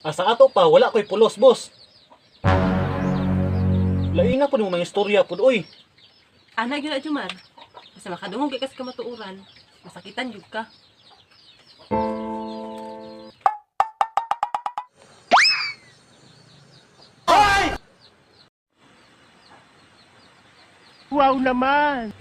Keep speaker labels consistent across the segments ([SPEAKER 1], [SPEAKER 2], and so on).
[SPEAKER 1] Asa ato pa, wala ko'y pulos, boss. Lain na po mga istorya po, oy.
[SPEAKER 2] Ana gyud Jumar. Basta makadungog kay kas ka matuuran, masakitan jud ka.
[SPEAKER 3] Wow naman!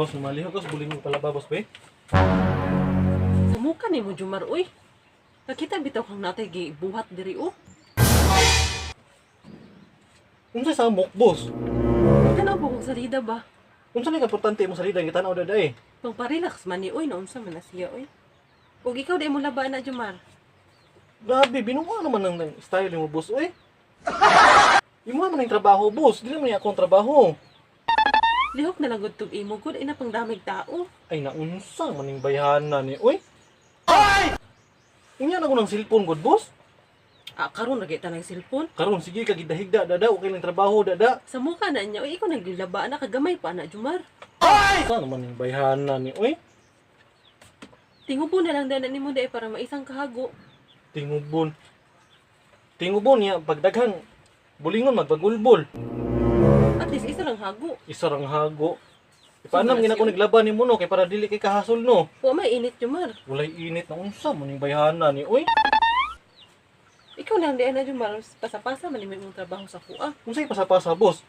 [SPEAKER 1] Boss, malihog ko, buling mo pala ba, boss, be?
[SPEAKER 2] Sumuka ni mo Jumar uy. Nakita bitaw kang natay gi buhat diri oh.
[SPEAKER 1] Unsa sa amok, boss?
[SPEAKER 2] Tanaw ba kung salida ba?
[SPEAKER 1] Unsa ni importante mo sa lidang gitanaw dada eh?
[SPEAKER 2] Pang parelax man ni uy, naunsa man na siya uy. Ug ikaw di mo laba na Jumar.
[SPEAKER 1] Grabe, binuha naman ng, ng style mo, boss, oy. Imo man ang trabaho, boss. Dili man niya akong trabaho.
[SPEAKER 2] Lihok na lang gud imo gud ina pang damig tao.
[SPEAKER 1] Ay, naunsa maning bayhana ni, oy. Ay! Inya na ko ng cellphone, good boss.
[SPEAKER 2] Ah, karon lagi ta ng cellphone.
[SPEAKER 1] Karon sige ka gidahigda dada, okay lang trabaho dada.
[SPEAKER 2] Sa mukha na niya, uy, ikaw naglilaba na kagamay pa na Jumar.
[SPEAKER 1] Sa naman yung bayhana ni, oy.
[SPEAKER 2] Tingubo na lang dana nimo dai para maisang kahago.
[SPEAKER 1] Tingubon. Tingubon niya, pagdaghang bulingon magpagulbol.
[SPEAKER 2] At least isa lang hago.
[SPEAKER 1] Isa rang hago. Ipaanam gina ko naglaban ni Muno kay para dili kay kahasol no.
[SPEAKER 2] Wa may init Jumar.
[SPEAKER 1] Walay init na unsa yung bayhana ni, oy.
[SPEAKER 2] Ikaw lang di na Jumar, pasa-pasa man imong trabaho sa kuha.
[SPEAKER 1] Unsay pasapasa, boss?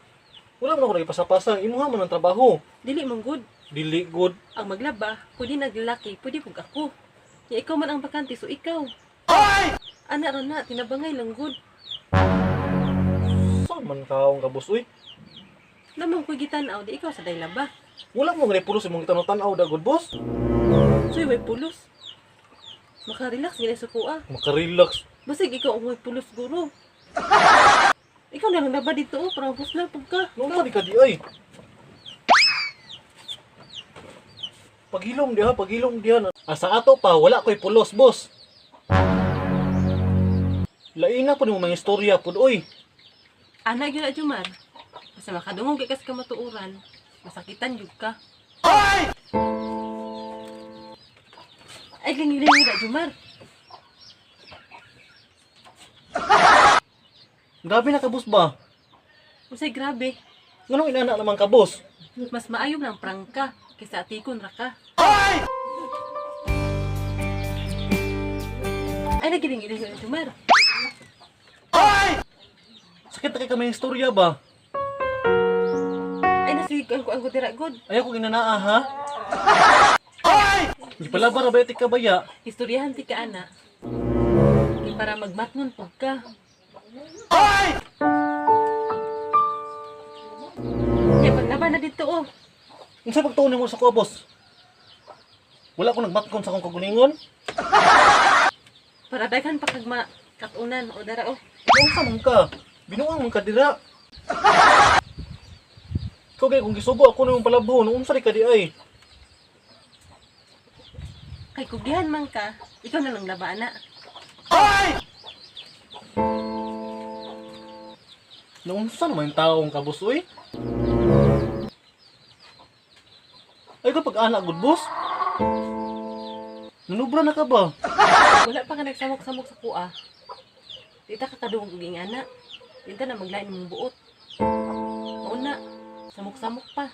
[SPEAKER 1] Wala man ako nagpasapasa, imuha man ang trabaho.
[SPEAKER 2] Dili man good.
[SPEAKER 1] Dili good.
[SPEAKER 2] Ang maglaba, pwede naglalaki, pwede pug ako. Ya ikaw man ang bakante, so ikaw. Ana ra na, tinabangay lang good.
[SPEAKER 1] Saan man kaong ka, boss, oy?
[SPEAKER 2] Lamang ko gitanaw, di ikaw sa daylaba.
[SPEAKER 1] Wala mo nga pulos imong tanong-tanaw da, good boss.
[SPEAKER 2] So way pulos. Maka-relax gila sa kuha.
[SPEAKER 1] Makarelax.
[SPEAKER 2] Basig ikaw ang way pulos guro. ikaw na lang laba dito, oh, para bus na pag ka.
[SPEAKER 1] Nung di ka di, ay. Paghilom diha, paghilom diha. Asa ato pa, wala ko'y pulos, boss. Lain na po ni mga istorya po, oy.
[SPEAKER 2] Ana gyud Jumar. Basta makadungog kay kas ka matuuran, masakitan jud ka. Ay, ganyan na Jumar.
[SPEAKER 1] Grabe na ka, boss ba?
[SPEAKER 2] Usay grabe.
[SPEAKER 1] Nganong inana naman ka, boss?
[SPEAKER 2] Mas maayo ng prangka kaysa atikon ra ka. Ay, nagiling ilang yun, Jumar.
[SPEAKER 1] Sakit na kay kami yung istorya ba?
[SPEAKER 2] Ay, nasigan ko ang gudira god.
[SPEAKER 1] Ayaw ko ginanaa, ha? Di pala ba rabetik ka baya?
[SPEAKER 2] Istoryahan ti ka, ana. Di para magmatnon pag ka. Ya, paglaban na dito, oh.
[SPEAKER 1] Unsa pagtuon mo sa ko, boss? Wala ko nagmatkon sa akong kagulingon?
[SPEAKER 2] Para daghan pa kag katunan o dara, oh.
[SPEAKER 1] Unsa man ka? Binuang man ka dira. Ikaw kay kung gisubo ako na yung palabho, nung unsa ka di ay.
[SPEAKER 2] Kay kugihan man ka, ikaw na lang labana.
[SPEAKER 1] Nung unsa naman yung taong kabusoy? Ay ka pag anak good boss? Nanubra na ka ba?
[SPEAKER 2] Wala pa ka nagsamok-samok sa kuha. Dita ka kadungog uging ana. Dita na maglain mong buot. Una, Samok-samok pa.